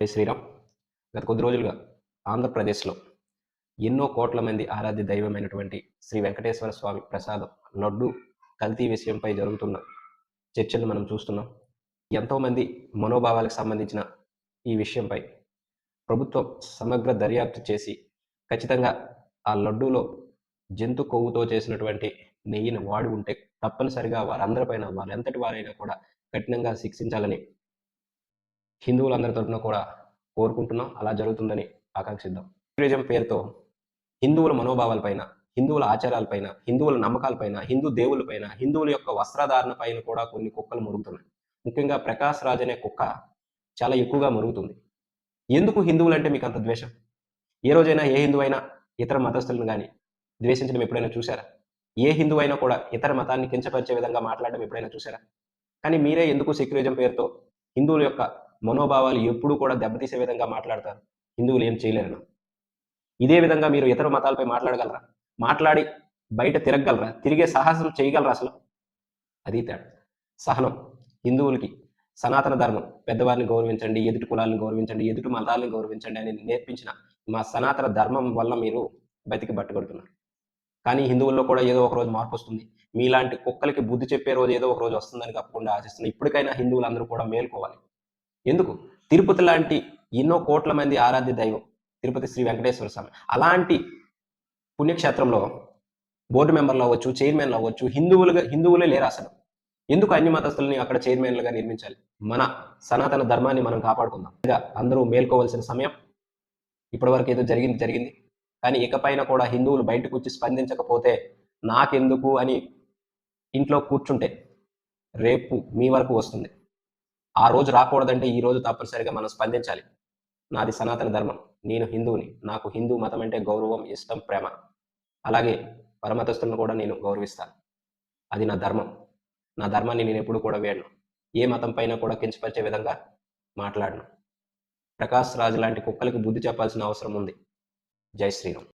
జై శ్రీరామ్. గత కొద్ది రోజులుగా ఆంధ్రప్రదేశ్లో ఎన్నో కోట్ల మంది ఆరాధ్య దైవమైనటువంటి శ్రీ వెంకటేశ్వర స్వామి ప్రసాదం లడ్డు కల్తీ విషయంపై జరుగుతున్న చర్చలు మనం చూస్తున్నాం. ఎంతోమంది మనోభావాలకు సంబంధించిన ఈ విషయంపై ప్రభుత్వం సమగ్ర దర్యాప్తు చేసి ఖచ్చితంగా ఆ లడ్డూలో జంతు కొవ్వుతో చేసినటువంటి నెయ్యిని వాడి ఉంటే తప్పనిసరిగా వారందరిపైన వారెంతటి వారైనా కూడా కఠినంగా శిక్షించాలని హిందువులందరి తరఫున కూడా కోరుకుంటున్నాం. అలా జరుగుతుందని ఆకాంక్షిద్దాం. టూరిజం పేరుతో హిందువుల మనోభావాలపైన హిందువుల ఆచారాలపైన హిందువుల నమ్మకాలపైన హిందూ దేవులపైన హిందువుల యొక్క వస్త్రధారణ పైన కూడా కొన్ని కుక్కలు మురుగుతున్నాయి. ముఖ్యంగా ప్రకాశ్ రాజ్ అనే కుక్క చాలా ఎక్కువగా మురుగుతుంది. ఎందుకు హిందువులంటే మీకు అంత ద్వేషం? ఏ రోజైనా ఏ హిందువు అయినా ఇతర మతస్థులను కానీ ద్వేషించడం ఎప్పుడైనా చూసారా ఏ హిందువు అయినా కూడా ఇతర మతాన్ని కించపరిచే విధంగా మాట్లాడడం ఎప్పుడైనా చూసారా కానీ మీరే ఎందుకు సెక్యులరిజం పేరుతో హిందువుల యొక్క మనోభావాలు ఎప్పుడూ కూడా దెబ్బతీసే విధంగా మాట్లాడతారు. హిందువులు ఏం చేయలేరన్నా ఇదే విధంగా మీరు ఇతర మతాలపై మాట్లాడగలరా? మాట్లాడి బయట తిరగగలరా? తిరిగే సాహసం చేయగలరా అసలు? అది తేడా. సహనం. హిందువులకి సనాతన ధర్మం. పెద్దవారిని గౌరవించండి ఎదుటి కులాలను గౌరవించండి ఎదుటి మతాలను గౌరవించండి అని నేర్పించిన మా సనాతన ధర్మం వల్ల మీరు బతికి పట్టుకొడుతున్నారు కానీ హిందువుల్లో కూడా ఏదో ఒక రోజు మార్పు వస్తుంది. మీలాంటి కుక్కలకి బుద్ధి చెప్పే రోజు ఏదో ఒక రోజు వస్తుందని తప్పకుండా ఆశిస్తున్నాను ఇప్పటికైనా హిందువులందరూ కూడా మేల్కోవాలి. ఎందుకు? తిరుపతి లాంటి ఎన్నో కోట్ల మంది ఆరాధ్య దైవం తిరుపతి శ్రీ వెంకటేశ్వర స్వామి అలాంటి పుణ్యక్షేత్రంలో బోర్డు మెంబర్లు అవ్వచ్చు చైర్మన్లు అవ్వచ్చు హిందువులుగా హిందువులే లేరు అసలు. ఎందుకు అన్ని మతస్థులని అక్కడ చైర్మన్లుగా నిర్మించాలి? మన సనాతన ధర్మాన్ని మనం కాపాడుకుందాం. ఇంకా అందరూ మేల్కోవాల్సిన సమయం. ఇప్పటివరకు ఏదో జరిగింది జరిగింది. కానీ ఇకపైన కూడా హిందువులు బయటకు వచ్చి స్పందించకపోతే నాకెందుకు అని ఇంట్లో కూర్చుంటే రేపు మీ వరకు వస్తుంది. ఆ రోజు రాకూడదంటే ఈ రోజు తప్పనిసరిగా మనం స్పందించాలి. నాది సనాతన ధర్మం. నేను హిందువుని. నాకు హిందూ మతం అంటే గౌరవం ఇష్టం ప్రేమ. అలాగే పరమతస్తులను కూడా నేను గౌరవిస్తాను. అది నా ధర్మం. నా ధర్మాన్ని నేను ఎప్పుడు కూడా వేడను. ఏ మతం పైన కూడా కించపరిచే విధంగా మాట్లాడను. ప్రకాష్ రాజు లాంటి కుక్కలకి బుద్ధి చెప్పాల్సిన అవసరం ఉంది. జై శ్రీరామ్.